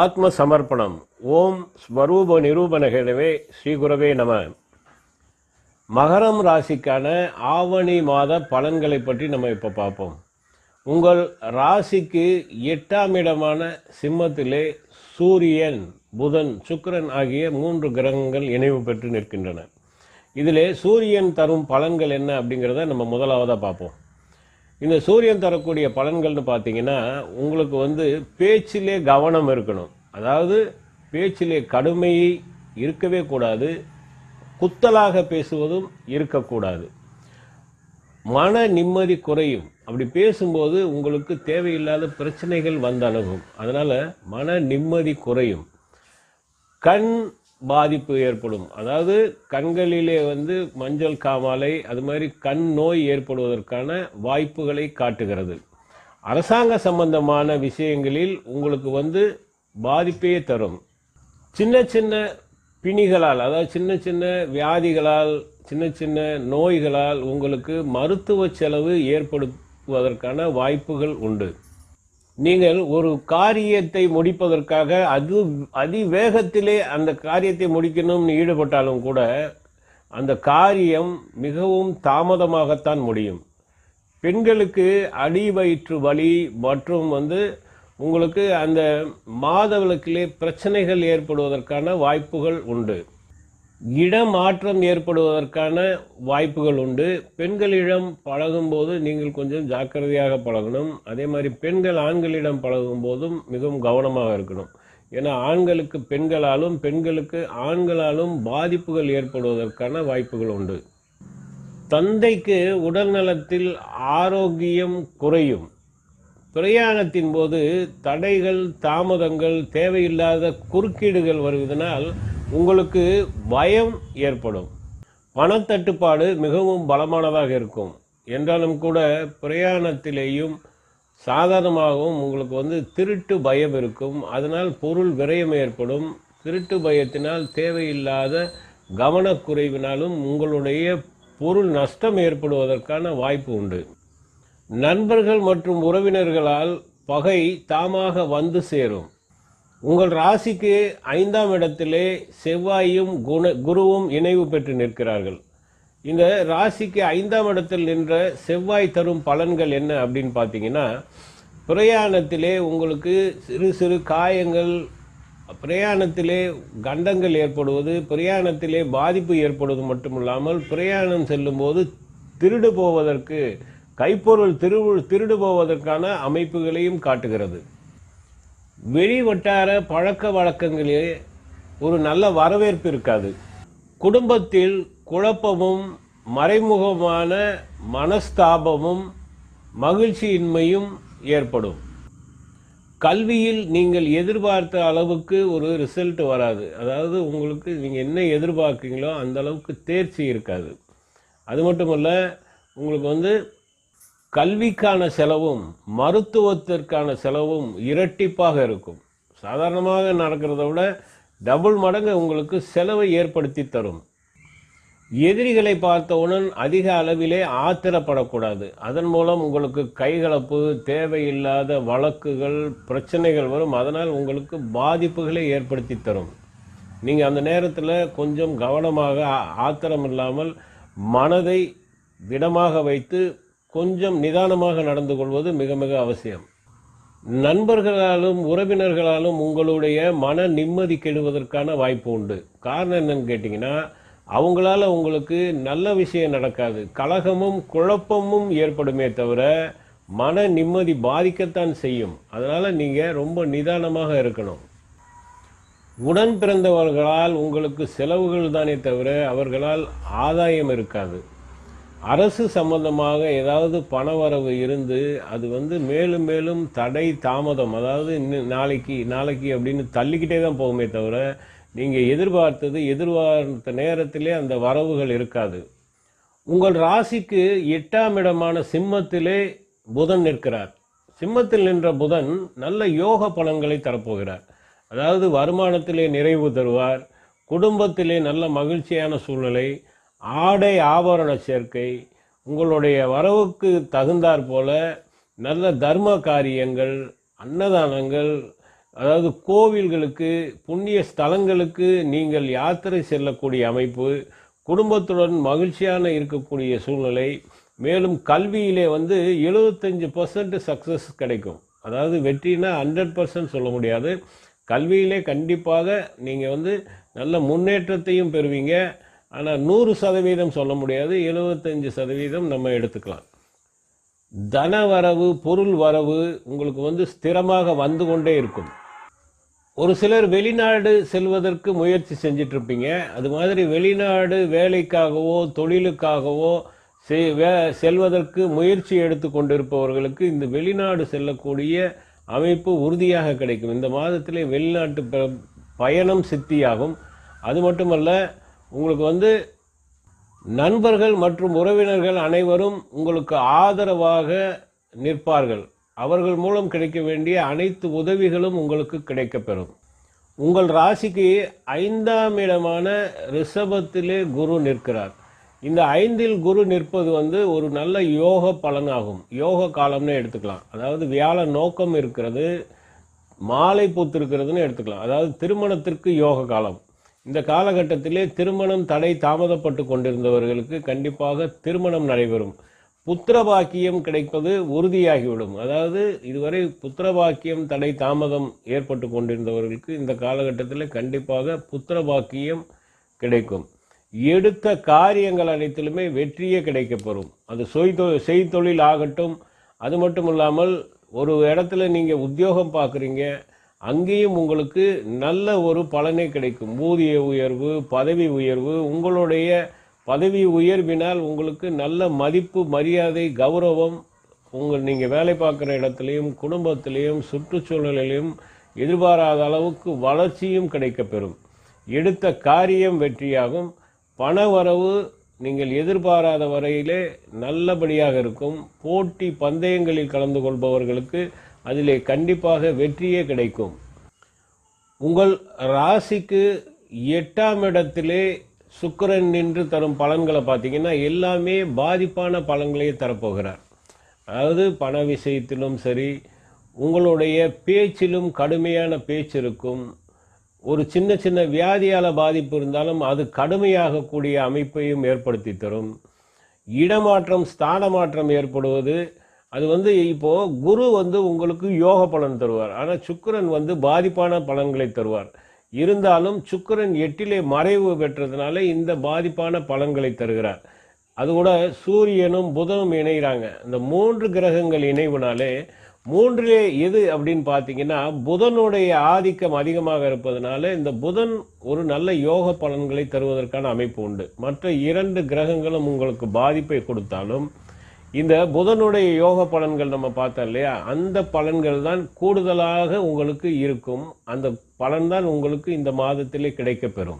ஆத்ம சமர்ப்பணம் ஓம் ஸ்வரூப நிரூபணகிழவே ஸ்ரீகுரவே நம. மகரம் ராசிக்கான ஆவணி மாத பலன்களை பற்றி நம்ம இப்போ பார்ப்போம். உங்கள் ராசிக்கு எட்டாம் இடமான சிம்மத்திலே சூரியன் புதன் சுக்கரன் ஆகிய மூன்று கிரகங்கள் இணைவு பெற்று நிற்கின்றன. இதிலே சூரியன் தரும் பலன்கள் என்ன அப்படிங்கிறத நம்ம முதலாவதாக பார்ப்போம். இந்த சூரியன் தரக்கூடிய பலன்கள்னு பார்த்தீங்கன்னா உங்களுக்கு வந்து பேச்சிலே கவனம் இருக்கணும். அதாவது பேச்சிலே கடுமை இருக்கவே கூடாது. குத்தலாக பேசுவதும் இருக்கக்கூடாது. மன நிம்மதி குறையும். அப்படி பேசும்போது உங்களுக்கு தேவையில்லாத பிரச்சனைகள் வந்தணுகும். அதனால் மன நிம்மதி குறையும். கண் பாதிப்பு ஏற்படும். அதாவது கண்களிலே வந்து மஞ்சள் காமாலை அது மாதிரி கண் நோய் ஏற்படுவதற்கான வாய்ப்புகளை காட்டுகிறது. அரசாங்க சம்பந்தமான விஷயங்களில் உங்களுக்கு வந்து பாதிப்பே தரும். சின்ன சின்ன பிணிகளால் அதாவது சின்ன சின்ன வியாதிகளால் சின்ன சின்ன நோய்களால் உங்களுக்கு மருத்துவ செலவு ஏற்படுத்துவதற்கான வாய்ப்புகள் உண்டு. நீங்கள் ஒரு காரியத்தை முடிப்பதற்காக அது அதிவேகத்திலே அந்த காரியத்தை முடிக்கணும்னு ஈடுபட்டாலும் கூட அந்த காரியம் மிகவும் தாமதமாகத்தான் முடியும். பெண்களுக்கு அடி வயிற்று வலி மற்றும் வந்து உங்களுக்கு அந்த மாதவிளக்கிலே பிரச்சனைகள் ஏற்படுவதற்கான வாய்ப்புகள் உண்டு. இடமாற்றம் ஏற்படுவதற்கான வாய்ப்புகள் உண்டு. பெண்களிடம் பழகும்போது நீங்கள் கொஞ்சம் ஜாக்கிரதையாக பழகணும். அதே மாதிரி பெண்கள் ஆண்களிடம் பழகும் போதும் மிகவும் கவனமாக இருக்கணும். ஏன்னா ஆண்களுக்கு பெண்களாலும் பெண்களுக்கு ஆண்களாலும் பாதிப்புகள் ஏற்படுவதற்கான வாய்ப்புகள் உண்டு. தந்தைக்கு உடல் நலத்தில் ஆரோக்கியம் குறையும். பிரயாணத்தின் போது தடைகள் தாமதங்கள் தேவையில்லாத குறுக்கீடுகள் வருவதனால் உங்களுக்கு பயம் ஏற்படும். பணத்தட்டுப்பாடு மிகவும் பலமானதாக இருக்கும். என்றாலும் கூட பிரயாணத்திலேயும் சாதாரணமாகவும் உங்களுக்கு வந்து திருட்டு பயம் இருக்கும். அதனால் பொருள் விரயம் ஏற்படும். திருட்டு பயத்தினால் தேவையில்லாத கவனக்குறைவினாலும் உங்களுடைய பொருள் நஷ்டம் ஏற்படுவதற்கான வாய்ப்பு உண்டு. நண்பர்கள் மற்றும் உறவினர்களால் பகை தாமாக வந்து சேரும். உங்கள் ராசிக்கு ஐந்தாம் இடத்திலே செவ்வாயும் குண குருவும் இணைவு பெற்று நிற்கிறார்கள். இந்த ராசிக்கு ஐந்தாம் இடத்தில் நின்ற செவ்வாய் தரும் பலன்கள் என்ன அப்படின்னு பார்த்தீங்கன்னா பிரயாணத்திலே உங்களுக்கு சிறு சிறு காயங்கள் பிரயாணத்திலே கண்டங்கள் ஏற்படுவது பிரயாணத்திலே பாதிப்பு ஏற்படுவது மட்டுமில்லாமல் பிரயாணம் செல்லும்போது திருடு போவதற்கு கைப்பொருள் திரு திருடு போவதற்கான அமைப்புகளையும் காட்டுகிறது. வெளி வட்டார பழக்க வழக்கங்களிலே ஒரு நல்ல வரவேற்பு இருக்காது. குடும்பத்தில் குழப்பமும் மறைமுகமான மனஸ்தாபமும் மகிழ்ச்சியின்மையும் ஏற்படும். கல்வியில் நீங்கள் எதிர்பார்த்த அளவுக்கு ஒரு ரிசல்ட் வராது. அதாவது உங்களுக்கு நீங்கள் என்ன எதிர்பார்க்குறீங்களோ அந்த அளவுக்கு தேர்ச்சி இருக்காது. அது மட்டுமல்ல உங்களுக்கு வந்து கல்விக்கான செலவும் மருத்துவத்திற்கான செலவும் இரட்டிப்பாக இருக்கும். சாதாரணமாக நடக்கிறத விட டபுள் மடங்கு உங்களுக்கு செலவை ஏற்படுத்தி தரும். எதிரிகளை பார்த்தவுடன் அதிக அளவிலே ஆத்திரப்படக்கூடாது. அதன் மூலம் உங்களுக்கு கைகலப்பு தேவையில்லாத வழக்குகள் பிரச்சனைகள் வரும். அதனால் உங்களுக்கு பாதிப்புகளை ஏற்படுத்தி தரும். நீங்கள் அந்த நேரத்தில் கொஞ்சம் கவனமாக ஆத்திரம் இல்லாமல் மனதை திடமாக வைத்து கொஞ்சம் நிதானமாக நடந்து கொள்வது மிக மிக அவசியம். நண்பர்களாலும் உறவினர்களாலும் உங்களுடைய மன நிம்மதி கெடுவதற்கான வாய்ப்பு உண்டு. காரணம் என்னன்னு கேட்டிங்கன்னா அவங்களால உங்களுக்கு நல்ல விஷயம் நடக்காது. கலகமும் குழப்பமும் ஏற்படுமே தவிர மன நிம்மதி பாதிக்கத்தான் செய்யும். அதனால் நீங்கள் ரொம்ப நிதானமாக இருக்கணும். உடன் பிறந்தவர்களால் உங்களுக்கு செலவுகள் தானே தவிர அவர்களால் ஆதாயம் இருக்காது. அரசு சம்பந்தமாக ஏதாவது பணவரவு இருந்து அது வந்து மேலும் மேலும் தடை தாமதம் அதாவது இன்னும் நாளைக்கு நாளைக்கு அப்படின்னு தள்ளிக்கிட்டே தான் போகுமே தவிர நீங்கள் எதிர்பார்த்தது எதிர்பார்த்த நேரத்திலே அந்த வரவுகள் இருக்காது. உங்கள் ராசிக்கு எட்டாம் இடமான சிம்மத்திலே புதன் நிற்கிறார். சிம்மத்தில் நின்ற புதன் நல்ல யோக பலன்களை தரப்போகிறார். அதாவது வருமானத்திலே நிறைவு தருவார். குடும்பத்திலே நல்ல மகிழ்ச்சியான சூழ்நிலை. ஆடை ஆபரண சேர்க்கை உங்களுடைய வரவுக்கு தகுந்தாற் போல நல்ல தர்ம காரியங்கள் அன்னதானங்கள் அதாவது கோவில்களுக்கு புண்ணிய ஸ்தலங்களுக்கு நீங்கள் யாத்திரை செல்லக்கூடிய அமைப்பு குடும்பத்துடன் மகிழ்ச்சியான இருக்கக்கூடிய சூழ்நிலை மேலும் கல்வியிலே வந்து எழுபத்தஞ்சு பர்சன்ட் சக்ஸஸ் கிடைக்கும். அதாவது வெற்றினா ஹண்ட்ரட் பர்சன்ட் சொல்ல முடியாது. கல்வியிலே கண்டிப்பாக நீங்கள் வந்து நல்ல முன்னேற்றத்தையும் பெறுவீங்க. ஆனால் நூறு சதவீதம் சொல்ல முடியாது எழுபத்தஞ்சு சதவீதம் நம்ம எடுத்துக்கலாம். தன வரவு பொருள் வரவு உங்களுக்கு வந்து ஸ்திரமாக வந்து கொண்டே இருக்கும். ஒரு சிலர் வெளிநாடு செல்வதற்கு முயற்சி செஞ்சிட்ருப்பீங்க. அது மாதிரி வெளிநாடு வேலைக்காகவோ தொழிலுக்காகவோ செ- வே- செல்வதற்கு முயற்சி எடுத்து கொண்டிருப்பவர்களுக்கு இந்த வெளிநாடு செல்லக்கூடிய அமைப்பு உறுதியாக கிடைக்கும். இந்த மாதத்திலே வெளிநாட்டு ப- பயணம் சித்தியாகும். அது மட்டுமல்ல உங்களுக்கு வந்து நண்பர்கள் மற்றும் உறவினர்கள் அனைவரும் உங்களுக்கு ஆதரவாக நிற்பார்கள். அவர்கள் மூலம் கிடைக்க வேண்டிய அனைத்து உதவிகளும் உங்களுக்கு கிடைக்கப்பெறும். உங்கள் ராசிக்கு ஐந்தாம் இடமான ரிஷபத்திலே குரு நிற்கிறார். இந்த ஐந்தில் குரு நிற்பது வந்து ஒரு நல்ல யோக பலனாகும். யோக காலம்னு எடுத்துக்கலாம். அதாவது வியாழ நோக்கம் இருக்கிறது மாலை பூத்திருக்கிறதுன்னு எடுத்துக்கலாம். அதாவது திருமணத்திற்கு யோக காலம். இந்த காலகட்டத்திலே திருமணம் தடை தாமதப்பட்டு கொண்டிருந்தவர்களுக்கு கண்டிப்பாக திருமணம் நடைபெறும். புத்திர பாக்கியம் கிடைப்பது உறுதியாகிவிடும். அதாவது இதுவரை புத்திர பாக்கியம் தடை தாமதம் ஏற்பட்டு கொண்டிருந்தவர்களுக்கு இந்த காலகட்டத்தில் கண்டிப்பாக புத்திர பாக்கியம் கிடைக்கும். எடுத்த காரியங்கள் அனைத்திலுமே வெற்றியே கிடைக்கப்பெறும். அது சொய்தொ செய்தொழில் ஆகட்டும். அது மட்டும் இல்லாமல் ஒரு இடத்துல நீங்கள் உத்தியோகம் பார்க்குறீங்க அங்கேயும் உங்களுக்கு நல்ல ஒரு பலனே கிடைக்கும். ஊதிய உயர்வு பதவி உயர்வு உங்களுடைய பதவி உயர்வினால் உங்களுக்கு நல்ல மதிப்பு மரியாதை கௌரவம் உங்கள் நீங்கள் வேலை பார்க்குற இடத்துலையும் குடும்பத்திலையும் சுற்றுச்சூழலிலையும் எதிர்பாராத அளவுக்கு வளர்ச்சியும் கிடைக்கப்பெறும். எடுத்த காரியம் வெற்றியாகும். பண வரவு நீங்கள் எதிர்பாராத வரையிலே நல்லபடியாக இருக்கும். போட்டி பந்தயங்களில் கலந்து கொள்பவர்களுக்கு அதிலே கண்டிப்பாக வெற்றியே கிடைக்கும். உங்கள் ராசிக்கு எட்டாம் இடத்திலே சுக்கிரன் நின்று தரும் பலன்களை பார்த்தீங்கன்னா எல்லாமே பாதிப்பான பலன்களையே தரப்போகிறார். அதாவது பண விஷயத்திலும் சரி உங்களுடைய பேச்சிலும் கடுமையான பேச்சு இருக்கும். ஒரு சின்ன சின்ன வியாதியால் பாதிப்பு இருந்தாலும் அது கடுமையாகக்கூடிய அமைப்பையும் ஏற்படுத்தி தரும். இடமாற்றம் ஸ்தான மாற்றம் ஏற்படுவது அது வந்து இப்போ குரு வந்து உங்களுக்கு யோக பலன் தருவார். ஆனால் சுக்கிரன் வந்து பாதிப்பான பலன்களை தருவார். இருந்தாலும் சுக்கரன் எட்டிலே மறைவு பெற்றதுனால இந்த பாதிப்பான பலன்களை தருகிறார். அது கூட சூரியனும் புதனும் இணைகிறாங்க. இந்த மூன்று கிரகங்கள் இணைவுனாலே மூன்றிலே எது அப்படின்னு பார்த்தீங்கன்னா புதனுடைய ஆதிக்கம் அதிகமாக இருப்பதனால இந்த புதன் ஒரு நல்ல யோக பலன்களை தருவதற்கான அமைப்பு உண்டு. மற்ற இரண்டு கிரகங்களும் உங்களுக்கு பாதிப்பை கொடுத்தாலும் இந்த புதனுடைய யோக பலன்கள் நம்ம பார்த்தோம் இல்லையா? அந்த பலன்கள் தான் கூடுதலாக உங்களுக்கு இருக்கும். அந்த பலன் தான் உங்களுக்கு இந்த மாதத்திலே கிடைக்கப்பெறும்.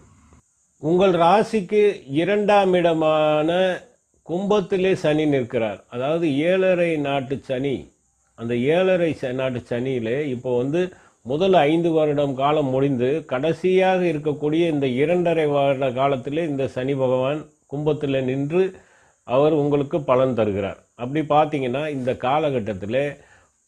உங்கள் ராசிக்கு இரண்டாம் இடமான கும்பத்திலே சனி நிற்கிறார். அதாவது ஏழரை நாட்டு சனி. அந்த ஏழரை ச- நாட்டு சனியிலே இப்போ வந்து முதல் ஐந்து வருடம் காலம் முடிந்து கடைசியாக இருக்கக்கூடிய இந்த இரண்டரை வருட காலத்திலே இந்த சனி பகவான் கும்பத்தில் நின்று அவர் உங்களுக்கு பலன் தருகிறார். அப்படி பார்த்தீங்கன்னா இந்த காலகட்டத்தில்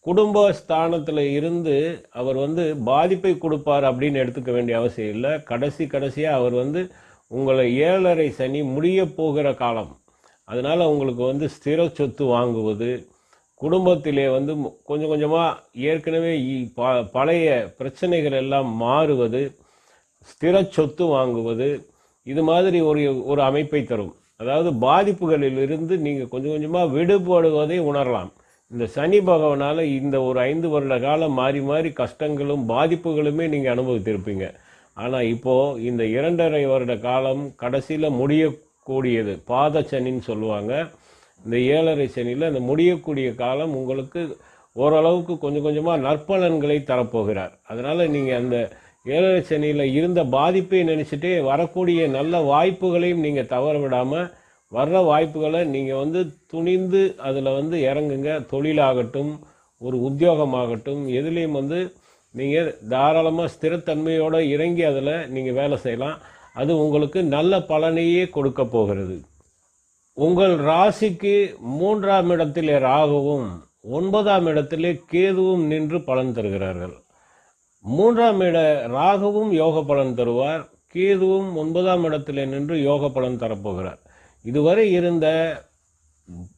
குடும்ப ஸ்தானத்தில் இருந்து அவர் வந்து பாதிப்பை கொடுப்பார் அப்படின்னு எடுத்துக்க வேண்டிய அவசியம் இல்லை. கடைசி கடைசியாக அவர் வந்து உங்களை ஏழரை சனி முடிய போகிற காலம். அதனால் உங்களுக்கு வந்து ஸ்திர சொத்து வாங்குவது குடும்பத்திலே வந்து கொஞ்சம் கொஞ்சமாக ஏற்கனவே ப- பழைய பிரச்சனைகள் எல்லாம் மாறுவது ஸ்திர சொத்து வாங்குவது இது மாதிரி ஒரு ஒரு அமைப்பை தரும். அதாவது பாதிப்புகளில் இருந்து நீங்கள் கொஞ்சம் கொஞ்சமாக விடுபடுவதை உணரலாம். இந்த சனி பகவனால் இந்த ஒரு ஐந்து வருட காலம் மாறி மாறி கஷ்டங்களும் பாதிப்புகளுமே நீங்கள் அனுபவித்திருப்பீங்க. ஆனால் இப்போது இந்த இரண்டரை வருட காலம் கடைசியில் முடியக்கூடியது. பாத சனின்னு சொல்லுவாங்க. இந்த ஏழரை சனியில் அந்த முடியக்கூடிய காலம் உங்களுக்கு ஓரளவுக்கு கொஞ்சம் கொஞ்சமாக நற்பலன்களை தரப்போகிறார். அதனால் நீங்கள் அந்த ஏழரை சனியில் இருந்த பாதிப்பை நினச்சிட்டே வரக்கூடிய நல்ல வாய்ப்புகளையும் நீங்கள் தவற விடாமல் வர்ற வாய்ப்புகளை நீங்கள் வந்து துணிந்து அதில் வந்து இறங்குங்க. தொழிலாகட்டும் ஒரு உத்தியோகமாகட்டும் எதுலேயும் வந்து நீங்கள் தாராளமாக ஸ்திரத்தன்மையோடு இறங்கி அதில் நீங்கள் வேலை செய்யலாம். அது உங்களுக்கு நல்ல பலனையே கொடுக்க போகிறது. உங்கள் ராசிக்கு மூன்றாம் இடத்திலே ராகுவும் ஒன்பதாம் இடத்திலே கேதுவும் நின்று பலன் தருகிறார்கள். மூன்றாம் இட ராகுவும் யோக பலன் தருவார். கேதுவும் ஒன்பதாம் இடத்தில் நின்று யோக பலன் தரப்போகிறார். இதுவரை இருந்த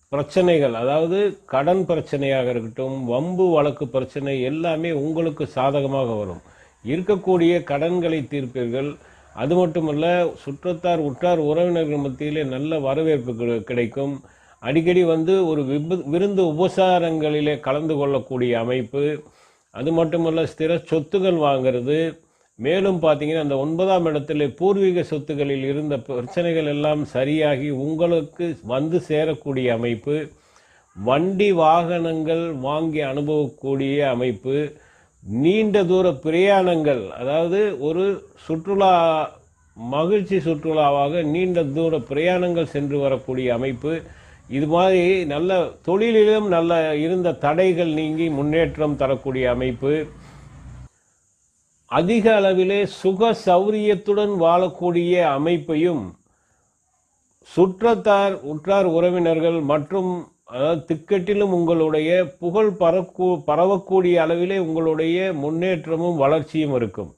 பிரச்சனைகள் அதாவது கடன் பிரச்சனையாக இருக்கட்டும் வம்பு வழக்கு பிரச்சனை எல்லாமே உங்களுக்கு சாதகமாக வரும். இருக்கக்கூடிய கடன்களை தீர்ப்பீர்கள். அது மட்டுமல்ல சுற்றத்தார் உற்றார் உறவினர்கள் மத்தியிலே நல்ல வரவேற்பு கிடைக்கும். அடிக்கடி வந்து ஒரு விபு விருந்து உபசாரங்களிலே கலந்து கொள்ளக்கூடிய அமைப்பு. அது மட்டுமல்ல ஸ்திர சொத்துகள் வாங்குறது. மேலும் பார்த்தீங்கன்னா அந்த ஒன்பதாம் இடத்துல பூர்வீக சொத்துகளில் இருந்த பிரச்சனைகள் எல்லாம் சரியாகி உங்களுக்கு வந்து சேரக்கூடிய அமைப்பு வண்டி வாகனங்கள் வாங்கி அனுபவக்கூடிய அமைப்பு நீண்ட தூர பிரயாணங்கள் அதாவது ஒரு சுற்றுலா மகிழ்ச்சி சுற்றுலாவாக நீண்ட தூர பிரயாணங்கள் சென்று வரக்கூடிய அமைப்பு இது மாதிரி நல்ல தொழிலிலும் நல்ல இருந்த தடைகள் நீங்கி முன்னேற்றம் தரக்கூடிய அமைப்பு. அதிக அளவிலே சுக சௌரியத்துடன் வாழக்கூடிய அமைப்பையும் சுற்றத்தார் உற்றார் உறவினர்கள் மற்றும் அதாவது திக்கெட்டிலும் உங்களுடைய புகழ் பரக்கூ பரவக்கூடிய அளவிலே உங்களுடைய முன்னேற்றமும் வளர்ச்சியும் இருக்கும்.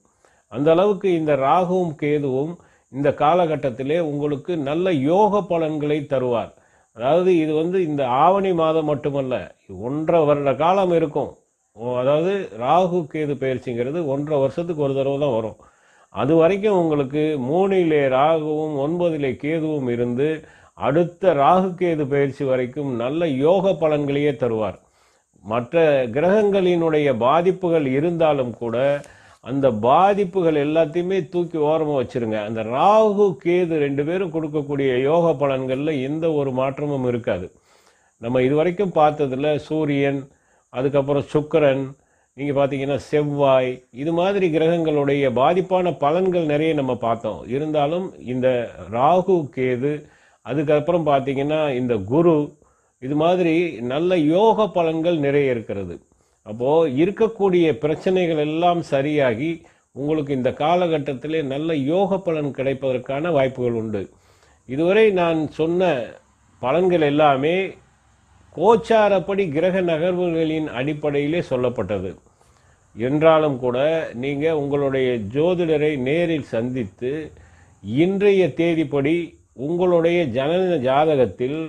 அந்த அளவுக்கு இந்த ராகுவும் கேதுவும் இந்த காலகட்டத்திலே உங்களுக்கு நல்ல யோக பலன்களை தருவார். அதாவது இது வந்து இந்த ஆவணி மாதம் மட்டுமல்ல ஒன்றரை வருட காலம் இருக்கும். ஓ, அதாவது ராகு கேது பயிற்சிங்கிறது ஒன்றரை வருஷத்துக்கு ஒரு தடவை தான் வரும். அது வரைக்கும் உங்களுக்கு மூணிலே ராகுவும் ஒன்பதிலே கேதுவும் இருந்து அடுத்த ராகு கேது பயிற்சி வரைக்கும் நல்ல யோக பலன்களையே தருவார். மற்ற கிரகங்களினுடைய பாதிப்புகள் இருந்தாலும் கூட அந்த பாதிப்புகள் எல்லாத்தையுமே தூக்கி ஓரமாக வச்சிருங்க. அந்த ராகு கேது ரெண்டு பேரும் கொடுக்கக்கூடிய யோக பலன்களில் எந்த ஒரு மாற்றமும் இருக்காது. நம்ம இதுவரைக்கும் பார்த்ததில் சூரியன் அதுக்கப்புறம் சுக்கரன் நீங்கள் பார்த்தீங்கன்னா செவ்வாய் இது மாதிரி கிரகங்களுடைய பாதிப்பான பலன்கள் நிறைய நம்ம பார்த்தோம். இருந்தாலும் இந்த ராகு கேது அதுக்கப்புறம் பார்த்தீங்கன்னா இந்த குரு இது மாதிரி நல்ல யோக பலன்கள் நிறைய இருக்கிறது. அப்போது இருக்கக்கூடிய பிரச்சனைகள் எல்லாம் சரியாகி உங்களுக்கு இந்த காலகட்டத்திலே நல்ல யோக பலன் கிடைப்பதற்கான வாய்ப்புகள் உண்டு. இதுவரை நான் சொன்ன பலன்கள் எல்லாமே கோச்சாரப்படி கிரக நகர்வுகளின் அடிப்படையிலே சொல்லப்பட்டது. என்றாலும் கூட நீங்கள் உங்களுடைய ஜோதிடரை நேரில் சந்தித்து இன்றைய தேதிப்படி உங்களுடைய ஜனன ஜாதகத்தில்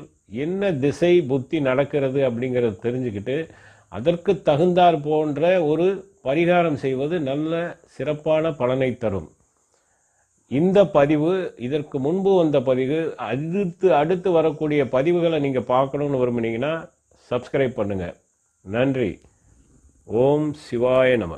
என்ன திசை புத்தி நடக்கிறது அப்படிங்கிறத தெரிஞ்சுக்கிட்டு அதற்கு தகுந்தாற் போன்ற ஒரு பரிகாரம் செய்வது நல்ல சிறப்பான பலனை தரும். இந்த பதிவு இதற்கு முன்பு வந்த பதிவு அடுத்து அடுத்து வரக்கூடிய பதிவுகளை நீங்கள் பார்க்கணுன்னு விரும்புனீங்கன்னா சப்ஸ்கிரைப் பண்ணுங்கள் நன்றி. ஓம் சிவாய நம.